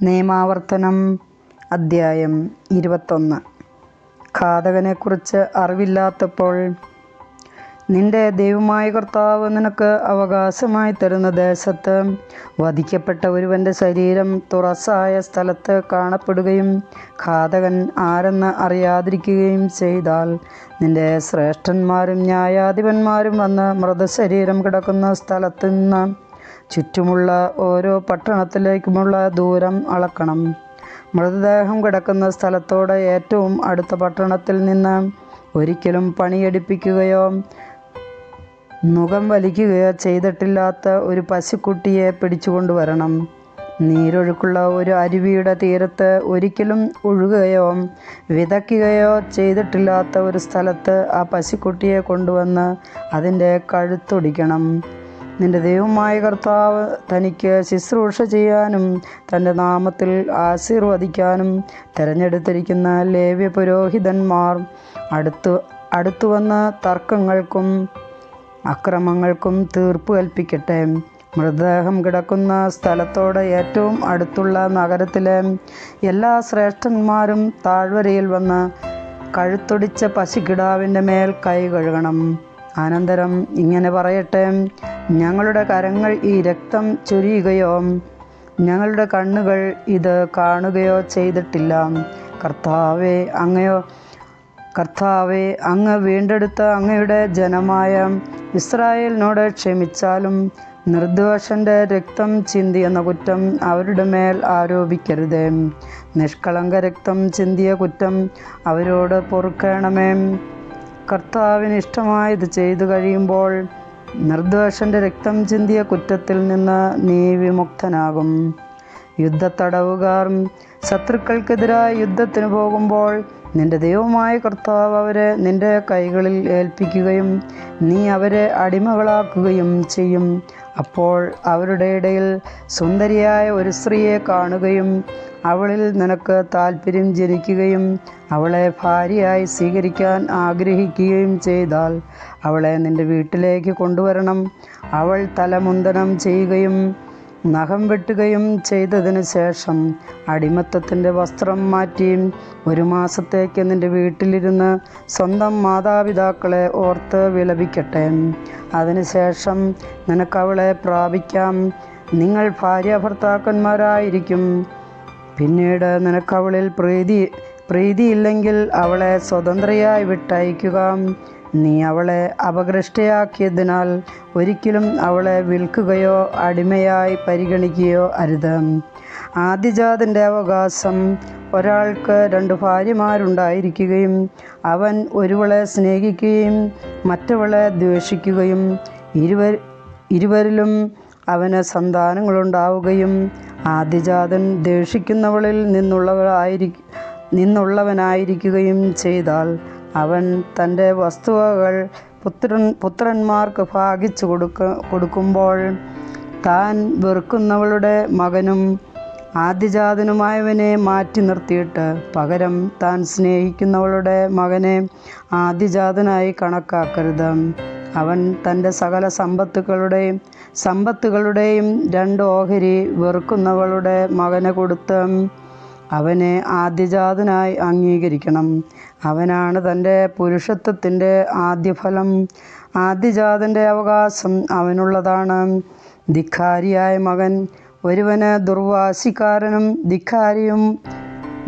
നിയമാവർത്തനം അദ്ധ്യായം ഇരുപത്തൊന്ന്. ഘാതകനെക്കുറിച്ച് അറിവില്ലാത്തപ്പോൾ നിന്റെ ദൈവമായ കർത്താവ് നിനക്ക് അവകാശമായി തരുന്ന ദേശത്ത് വധിക്കപ്പെട്ട ഒരുവന്റെ ശരീരം തുറസായ സ്ഥലത്ത് കാണപ്പെടുകയും ഘാതകൻ ആരെന്ന് അറിയാതിരിക്കുകയും ചെയ്താൽ നിന്റെ ശ്രേഷ്ഠന്മാരും ന്യായാധിപന്മാരും വന്ന് മൃതശരീരം കിടക്കുന്ന സ്ഥലത്ത് നിന്ന് ചുറ്റുമുള്ള ഓരോ പട്ടണത്തിലേക്കുമുള്ള ദൂരം അളക്കണം. മൃതദേഹം കിടക്കുന്ന സ്ഥലത്തോട് ഏറ്റവും അടുത്ത പട്ടണത്തിൽ നിന്ന് ഒരിക്കലും പണിയെടുപ്പിക്കുകയോ നുകം വലിക്കുകയോ ചെയ്തിട്ടില്ലാത്ത ഒരു പശുക്കുട്ടിയെ പിടിച്ചുകൊണ്ടുവരണം. നീരൊഴുക്കുള്ള ഒരു അരുവിയുടെ തീരത്ത് ഒരിക്കലും ഒഴുകുകയോ വിതയ്ക്കുകയോ ചെയ്തിട്ടില്ലാത്ത ഒരു സ്ഥലത്ത് ആ പശുക്കുട്ടിയെ കൊണ്ടുവന്ന് അതിന്റെ കഴുത്തൊടിക്കണം. നിന്റെ ദൈവമായ കർത്താവ് തനിക്ക് ശുശ്രൂഷ ചെയ്യാനും തന്റെ നാമത്തിൽ ആശീർവദിക്കാനും തിരഞ്ഞെടുത്തിരിക്കുന്ന ലേവ്യ പുരോഹിതന്മാർ അടുത്തു അടുത്തു വന്ന തർക്കങ്ങൾക്കും അക്രമങ്ങൾക്കും തീർപ്പ് കൽപ്പിക്കട്ടെ. മൃതദേഹം കിടക്കുന്ന സ്ഥലത്തോട് ഏറ്റവും അടുത്തുള്ള നഗരത്തിലെ എല്ലാ ശ്രേഷ്ഠന്മാരും താഴ്വരയിൽ വന്ന് കഴുത്തൊടിച്ച പശുക്കിടാവിന്റെ മേൽ കൈ കഴുകണം. അനന്തരം ഇങ്ങനെ പറയട്ടെ ഞങ്ങളുടെ കരങ്ങൾ ഈ രക്തം ചൊരിയുകയോ? ഞങ്ങളുടെ കണ്ണുകൾ ഇത് കാണുകയോ ചെയ്തിട്ടില്ല. കർത്താവെ അങ്ങയോ? കർത്താവെ അങ്ങ് വീണ്ടെടുത്ത അങ്ങയുടെ ജനമായ ഇസ്രായേലിനോട് ക്ഷമിച്ചാലും നിർദോഷന്റെ രക്തം ചിന്തിയെന്ന കുറ്റം അവരുടെ മേൽ ആരോപിക്കരുത്. നിഷ്കളങ്ക രക്തം ചിന്തിയ കുറ്റം അവരോട് പൊറുക്കണമേ. കർത്താവിന് ഇഷ്ടമായത് ചെയ്തു കഴിയുമ്പോൾ നിർദോഷന്റെ രക്തം ചിന്തിയ കുറ്റത്തിൽ നിന്ന് നീ വിമുക്തനാകും യുദ്ധത്തടവുകാർ ശത്രുക്കൾക്കെതിരായ യുദ്ധത്തിന് പോകുമ്പോൾ നിന്റെ ദൈവമായ കർത്താവ് അവരെ നിന്റെ കൈകളിൽ ഏൽപ്പിക്കുകയും നീ അവരെ അടിമകളാക്കുകയും ചെയ്യും. അപ്പോൾ അവരുടെ ഇടയിൽ സുന്ദരിയായ ഒരു സ്ത്രീയെ കാണുകയും അവളിൽ നിനക്ക് താല്പര്യം ജനിക്കുകയും അവളെ ഭാര്യയായി സ്വീകരിക്കാൻ ആഗ്രഹിക്കുകയും ചെയ്താൽ അവളെ നിന്റെ വീട്ടിലേക്ക് കൊണ്ടുവരണം. അവൾ തലമുന്തനം ചെയ്യുകയും നഖം വെട്ടുകയും ചെയ്തതിനു ശേഷം അടിമത്തത്തിന്റെ വസ്ത്രം മാറ്റി ഒരു മാസത്തേക്ക് നിന്റെ വീട്ടിലിരുന്ന് സ്വന്തം മാതാപിതാക്കളെ ഓർത്ത് വിലപിക്കട്ടെ. അതിനുശേഷം നിനക്കവളെ പ്രാപിക്കാം. നിങ്ങൾ ഭാര്യ ഭർത്താക്കന്മാരായിരിക്കും. പിന്നീട് നിനക്കവളിൽ പ്രീതി പ്രീതിയില്ലെങ്കിൽ അവളെ സ്വതന്ത്രയായി വിട്ടയക്കുക. നീ അവളെ അപകൃഷ്ടയാക്കിയതിനാൽ ഒരിക്കലും അവളെ വിൽക്കുകയോ അടിമയായി പരിഗണിക്കുകയോ അരുത്. ആദ്യജാതന്റെ അവകാശം ഒരാൾക്ക് രണ്ട് ഭാര്യമാരുണ്ടായിരിക്കുകയും അവൻ ഒരുവളെ സ്നേഹിക്കുകയും മറ്റവളെ ദ്വേഷിക്കുകയും ഇരുവർ ഇരുവരിലും അവന് സന്താനങ്ങളുണ്ടാവുകയും ആദ്യജാതൻ ദ്വേഷിക്കുന്നവളിൽ നിന്നുള്ളവരായിരിക്കും നിന്നുള്ളവനായിരിക്കുകയും ചെയ്താൽ അവൻ തന്റെ വസ്തുവകൾ പുത്രൻ പുത്രന്മാർക്ക് ഭാഗിച്ചു കൊടുക്ക കൊടുക്കുമ്പോൾ താൻ വെറുക്കുന്നവളുടെ മകനും ആദ്യജാതനുമായവനെ മാറ്റി നിർത്തിയിട്ട് പകരം താൻ സ്നേഹിക്കുന്നവളുടെ മകനെ ആദ്യജാതനായി കണക്കാക്കരുത്. അവൻ തന്റെ സകല സമ്പത്തുകളുടെയും സമ്പത്തുകളുടെയും രണ്ട് ഓഹരി വെറുക്കുന്നവളുടെ മകനെ കൊടുത്ത് അവനെ ആദ്യജാതനായി അംഗീകരിക്കണം. അവനാണ് തന്റെ പുരുഷത്വത്തിന്റെ ആദ്യഫലം. ആദ്യജാതന്റെ അവകാശം അവനുള്ളതാണ്. ധിക്കാരിയായ മകൻ ഒരുവന് ദുർവാശിക്കാരനും ധിക്കാരിയും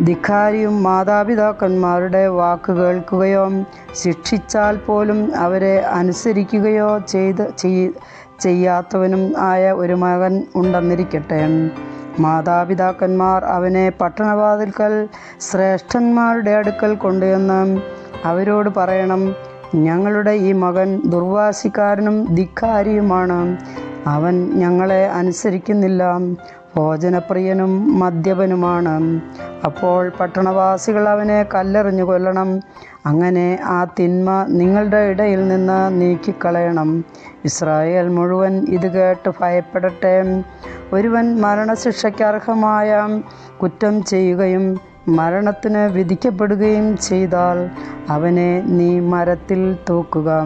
ധിക്കാരിയും മാതാപിതാക്കന്മാരുടെ വാക്ക് കേൾക്കുകയോ ശിക്ഷിച്ചാൽ പോലും അവരെ അനുസരിക്കുകയോ ചെയ്ത് ചെയ്യാത്തവനും ആയ ഒരു മകൻ ഉണ്ടെന്നിരിക്കട്ടെ. മാതാപിതാക്കന്മാർ അവനെ പട്ടണവാതിൽക്കൽ ശ്രേഷ്ഠന്മാരുടെ അടുക്കൽ കൊണ്ടുവന്ന് അവരോട് പറയണം ഞങ്ങളുടെ ഈ മകൻ ദുർവാസിക്കാരനും ധിക്കാരിയുമാണ്. അവൻ ഞങ്ങളെ അനുസരിക്കുന്നില്ല. ഭോജനപ്രിയനും മദ്യപനുമാണ്. അപ്പോൾ പട്ടണവാസികൾ അവനെ കല്ലെറിഞ്ഞു കൊല്ലണം. അങ്ങനെ ആ തിന്മ നിങ്ങളുടെ ഇടയിൽ നിന്ന് നീക്കിക്കളയണം. ഇസ്രായേൽ മുഴുവൻ ഇത് കേട്ട് ഭയപ്പെടട്ടെ. ഒരുവൻ മരണശിക്ഷയ്ക്ക് അർഹമായ കുറ്റം ചെയ്യുകയും മരണത്തിന് വിധിക്കപ്പെടുകയും ചെയ്താൽ അവനെ നീ മരത്തിൽ തൂക്കുക.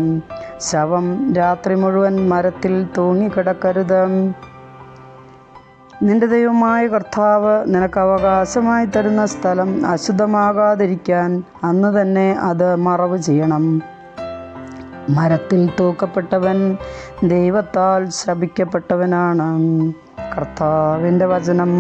ശവം രാത്രി മുഴുവൻ മരത്തിൽ തൂങ്ങിക്കിടക്കരുത്. നിന്റെ ദൈവമായ കർത്താവ് നിനക്ക് അവകാശമായി തരുന്ന സ്ഥലം അശുദ്ധമാകാതിരിക്കാൻ അന്ന് തന്നെ അത് മറവ് ചെയ്യണം. മരത്തിൽ തൂക്കപ്പെട്ടവൻ ദൈവത്താൽ ശപിക്കപ്പെട്ടവനാണ് കർത്താവിന്റെ വചനം.